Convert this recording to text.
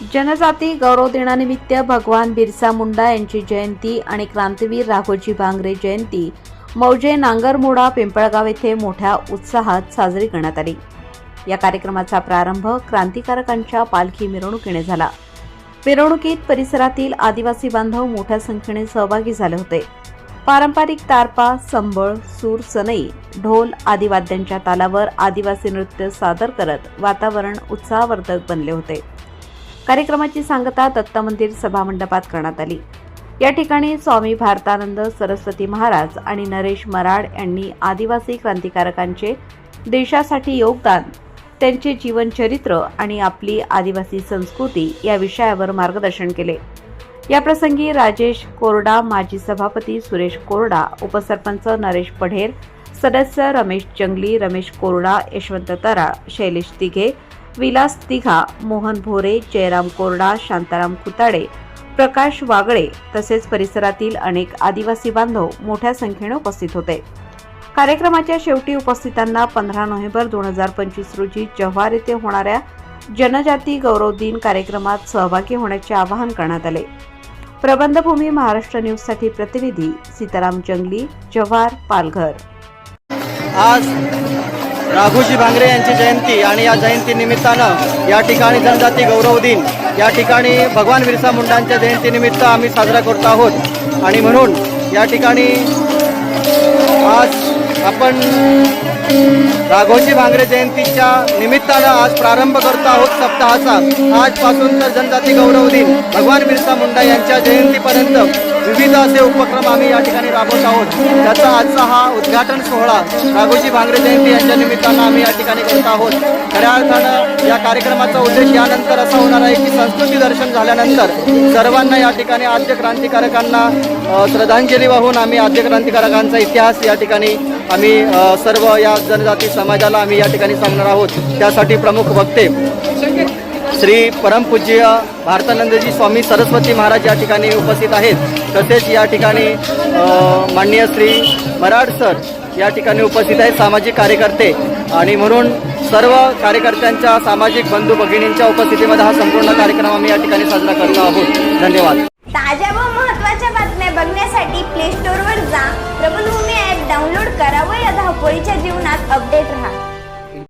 जनजाती गौरव दिनानिमित्त भगवान बिरसा मुंडा यांची जयंती आणि क्रांतीवीर राघोजी भांगरे जयंती. मौजे नांगरमोडा पिंपळगाव येथे मोठ्या उत्साहात साजरी करण्यात आली. या कार्यक्रमाचा प्रारंभ क्रांतिकारकांच्या पालखी मिरवणुकीने झाला. मिरवणुकीत परिसरातील आदिवासी बांधव मोठ्या संख्येने सहभागी झाले होते. पारंपरिक तारपा संबळ सूर सनई ढोल आदी वाद्यांच्या तालावर आदिवासी नृत्य सादर करत वातावरण उत्साहवर्धक बनले होते. कार्यक्रमाची सांगता दत्त मंदिर सभामंडपात करण्यात आली. या ठिकाणी स्वामी भारतानंद सरस्वती महाराज आणि नरेश मराड यांनी आदिवासी क्रांतिकारकांचे देशासाठी योगदान त्यांचे जीवनचरित्र आणि आपली आदिवासी संस्कृती या विषयावर मार्गदर्शन केले. याप्रसंगी राजेश कोरडा माजी सभापती सुरेश कोरडा उपसरपंच नरेश पढेर सदस्य रमेश जंगली रमेश कोरडा यशवंत तरा शैलेश तिघे विलास तिघा मोहन भोरे जयराम कोरडा शांताराम खुताडे प्रकाश वागळे तसेच परिसरातील अनेक आदिवासी बांधव मोठ्या संख्येने उपस्थित होते. कार्यक्रमाच्या शेवटी उपस्थितांना पंधरा नोव्हेंबर दोन हजार पंचवीस रोजी जव्हार येथे होणाऱ्या जनजाती गौरव दिन कार्यक्रमात सहभागी होण्याचे आवाहन करण्यात आले. प्रबंधभूमी महाराष्ट्र न्यूजसाठी प्रतिनिधी सीताराम जंगली जव्हार पालघर. आज राघोजी भांगरे यांची जयंती आणि या जयंतीनिमित्तानं या ठिकाणी जनजाती गौरव दिन या ठिकाणी भगवान बिरसा मुंडांच्या जयंतीनिमित्त आम्ही साजरा करत आहोत. आणि म्हणून या ठिकाणी आज आपण राघोजी भांगरे जयंतीच्या निमित्तानं आज प्रारंभ करतो आहोत सप्ताहाचा. आजपासून तर जनजाती गौरव दिन. भगवान बिरसा मुंडा यांच्या जयंतीपर्यंत विविध असे उपक्रम आम्ही या ठिकाणी राबवत आहोत. त्याचा आजचा हा उद्घाटन सोहळा राघोजी भांगरे जयंती यांच्या निमित्तानं आम्ही या ठिकाणी करत आहोत. खऱ्या अर्थानं या कार्यक्रमाचा उद्देश यानंतर असा होणार आहे की संस्कृती दर्शन झाल्यानंतर सर्वांना या ठिकाणी आद्य क्रांतिकारकांना श्रद्धांजली वाहून आम्ही आद्य क्रांतिकारकांचा इतिहास या ठिकाणी आम्ही सर्व या जनजाती समाजाला आम्ही या ठिकाणी सांगणार आहोत. त्यासाठी प्रमुख वक्ते श्री परमपूज्य भारतानंदजी स्वामी सरस्वती महाराज या ठिकाणी उपस्थित आहेत. तसेच या ठिकाणी माननीय श्री मराड सर या ठिकाणी उपस्थित आहेत सामाजिक कार्यकर्ते. आणि म्हणून सर्व कार्यकर्त्यांच्या सामाजिक बंधू भगिनींच्या उपस्थितीमध्ये हा संपूर्ण कार्यक्रम आम्ही या ठिकाणी साजरा करत आहोत. धन्यवाद. ताज्या व महत्त्वाच्या बातम्या बघण्यासाठी प्ले स्टोअरवर जा. प्रबलभूमी ॲप डाउनलोड करा व या धावपळीच्या अपडेट राहा।